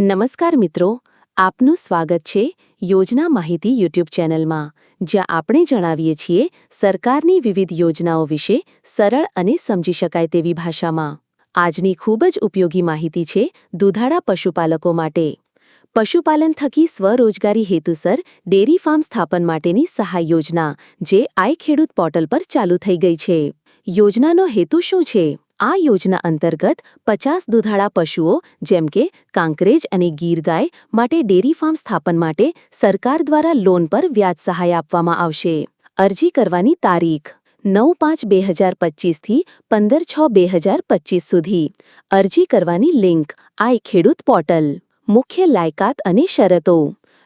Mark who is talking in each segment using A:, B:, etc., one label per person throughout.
A: નમસ્કાર મિત્રો, આપનું સ્વાગત છે યોજના માહિતી યુટ્યુબ ચેનલમાં, જ્યાં આપણે જણાવીએ છીએ સરકારની વિવિધ યોજનાઓ વિશે સરળ અને સમજી શકાય તેવી ભાષામાં. આજની ખૂબ જ ઉપયોગી માહિતી છે દૂધાળા પશુપાલકો માટે. પશુપાલન થકી સ્વરોજગારી હેતુસર ડેરી ફાર્મ સ્થાપન માટેની સહાય યોજના, જે આઈ ખેડૂત પોર્ટલ પર ચાલુ થઈ ગઈ છે. યોજનાનો હેતુ શું છે? આ યોજના અંતર્ગત પચાસ દુધાળા પશુઓ, જેમ કે કાંકરેજ અને ગીર ગાય માટે ડેરી ફાર્મ સ્થાપન માટે સરકાર દ્વારા લોન પર વ્યાજ સહાય આપવામાં આવશે. અરજી કરવાની તારીખ નવ પાંચ બે હજાર પચીસથી પંદર છ બે હજાર પચીસ સુધી. અરજી કરવાની લિંક આઈ ખેડૂત પોર્ટલ. મુખ્ય લાયકાત અને શરતો.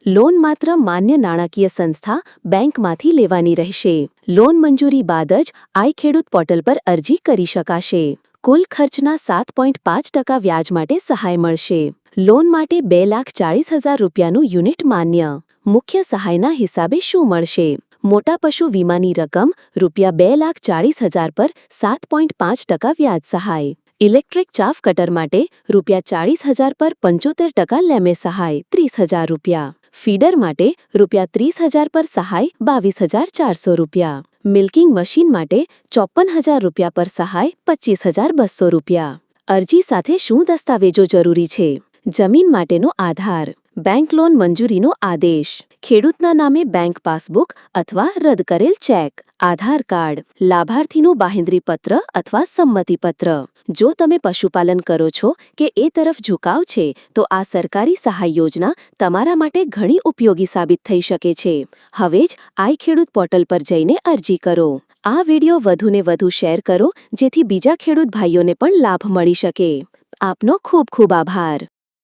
A: લોન માત્ર માન્ય નાણાકીય સંસ્થા બેંકમાંથી લેવાની રહેશે. લોન મંજૂરી બાદ જ આઈ ખેડૂત પોર્ટલ પર અરજી કરી શકાશે. કુલ ખર્ચના સાત પોઈન્ટ પાંચ ટકા વ્યાજ માટે સહાય મળશે. લોન માટે બે લાખ ચાળીસ હજાર રૂપિયાનું યુનિટ માન્ય. મુખ્ય સહાયના હિસાબે શું મળશે? મોટા પશુ વીમાની રકમ રૂપિયા બે લાખ ચાળીસ હજાર પર સાત પોઈન્ટ પાંચ ટકા વ્યાજ સહાય. ઇલેક્ટ્રિક ચાફ કટર માટે રૂપિયા ચાળીસ હજાર પર પંચોતેર ટકા લેમે સહાય ત્રીસ હજાર રૂપિયા. ફીડર માટે રૂપિયા ત્રીસ હજાર પર સહાય બાવીસ હજાર ચારસો રૂપિયા. મિલ્કિંગ મશીન માટે ચોપન હજાર રૂપિયા પર સહાય, પચીસ હજાર બસો રૂપિયા. અરજી સાથે શું દસ્તાવેજો જરૂરી છે? જમીન માટેનો આધાર. બેંક લોન મંજૂરીનો આદેશ. ખેડૂતના નામે બેંક પાસબુક અથવા રદ કરેલ ચેક આધાર કાર્ડ, લાભાર્થીનું બાહેંધરી પત્ર અથવા સંમતિપત્ર. જો તમે પશુપાલન કરો છો કે એ તરફ ઝુકાવ છે, તો આ સરકારી સહાય યોજના તમારા માટે ઘણી ઉપયોગી સાબિત થઈ શકે છે. હવે જ આઈ ખેડૂત પોર્ટલ પર જઈને અરજી કરો. આ વિડિયો વધુને વધુ શેર કરો, જેથી બીજા ખેડૂત ભાઈઓને પણ લાભ મળી શકે. આપનો ખૂબ ખૂબ આભાર.